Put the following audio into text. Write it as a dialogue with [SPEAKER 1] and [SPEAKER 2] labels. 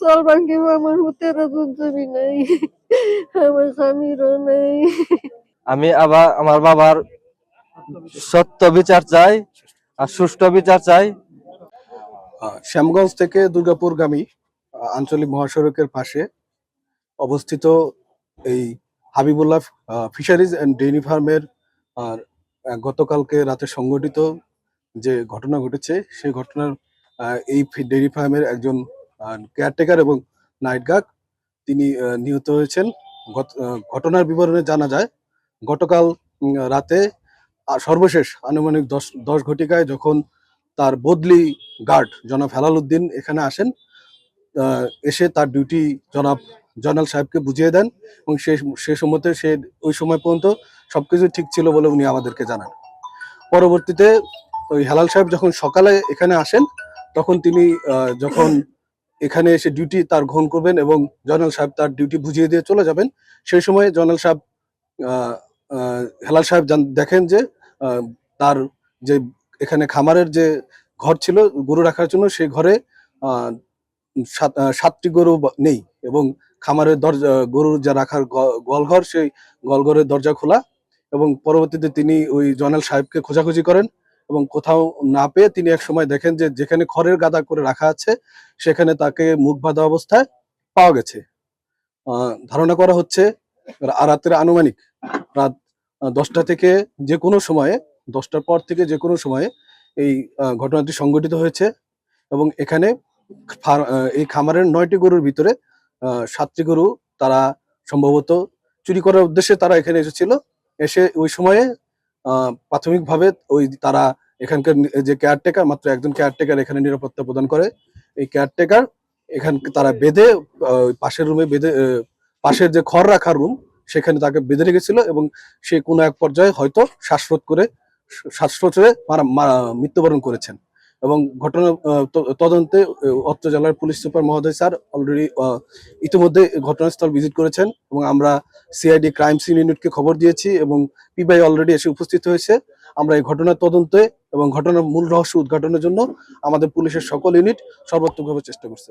[SPEAKER 1] চলবান কেউ আমার হুতেরও জমি নেই আমার স্বামীরও নেই।
[SPEAKER 2] আমি আবার আমার বাবার সত্য বিচার চাই আর সুষ্ঠু বিচার চাই।
[SPEAKER 3] শ্যামগঞ্জ থেকে দুর্গাপুরগামী আঞ্চলিক মহাসড়কের পাশে অবস্থিত এই হাবিবুল্লাহ ফিশারিজ অ্যান্ড ডেইরি ফার্মের আর গতকালকে রাতে সংঘটিত যে ঘটনা ঘটেছে সেই ঘটনার আহ, এই ডেইরি ফার্মের একজন কেয়ারটেকার এবং নাইট গার্ড তিনি নিহত হয়েছেন। ঘটনার বিবরণে জানা যায়, গতকাল রাতে সর্বশেষ আনুমানিক দশ দশ ঘটিকায় যখন তার বদলি গার্ড জনাব হেলাল উদ্দিন, এখানে আসেন এসে তার ডিউটি জনাব জয়নাল সাহেবকে বুঝিয়ে দেন এবং সে সে সময়তে সে, ওই সময় পর্যন্ত সবকিছু ঠিক ছিল বলে উনি আমাদেরকে জানান। পরবর্তীতে ওই হেলাল সাহেব যখন সকালে এখানে আসেন, তখন তিনি যখন এখানে এসে ডিউটি তার গ্রহণ করবেন এবং জয়নাল সাহেব তার ডিউটি বুঝিয়ে দিয়ে চলে যাবেন। সেই সময় জয়নাল সাহেব হেলাল সাহেব দেখেন যে তার যে এখানে খামারের যে ঘর ছিল গরু রাখার জন্য সেই ঘরে সাত- সাতটি গরু নেই এবং খামারের দরজা গরুর যা রাখার গ- গোয়ালঘর সেই গোয়ালঘরের দরজা খোলা এবং পরবর্তীতে তিনি ওই জয়নাল সাহেবকে খোঁজাখুঁজি করেন। এবং কোথাও না পেয়ে তিনি এক সময় দেখেন যে যেখানে খড়ের গাদা করে রাখা আছে, সেখানে তাকে মুখ বাঁধা অবস্থায় পাওয়া গেছে। ধারণা করা হচ্ছে রাতের আনুমানিক রাত দশটা থেকে যে কোনো সময়ে, দশটার পর থেকে যে কোনো সময়ে এই ঘটনাটি সংঘটিত হয়েছে এবং এখানে এই খামারের নয়টি গরুর ভিতরে সাতটি গরু তারা সম্ভবত চুরি করার উদ্দেশ্যে তারা এখানে এসেছিল। এসে ওই সময়ে প্রাথমিকভাবে ওই তারা এখানকার যে কেয়ারটেকার মাত্র একজন কেয়ারটেকার এখানে নিরাপত্তা প্রদান করে। এই কেয়ারটেকার এখান তারা বেঁধে পাশের রুমে বেঁধে পাশের যে খড় রাখার রুম সেখানে তাকে বেঁধে রেখেছিল এবং সে কোনো এক পর্যায়ে হয়তো শ্বাসরোধ করে, শ্বাসরোধে মৃত্যুবরণ করেছেন। এবং ঘটনা তদন্তে অত্র জেলার পুলিশ সুপার মহোদয় স্যার অলরেডি ইতিমধ্যে ঘটনাস্থল ভিজিট করেছেন এবং আমরা সিআইডি ক্রাইম সিন ইউনিটকে খবর দিয়েছি এবং পিবাই অলরেডি এসে উপস্থিত হয়েছে। আমরা এই ঘটনার তদন্তে এবং ঘটনার মূল রহস্য উদ্ঘাটনের জন্য আমাদের পুলিশের সকল ইউনিট সর্বাত্মকভাবে চেষ্টা করছে।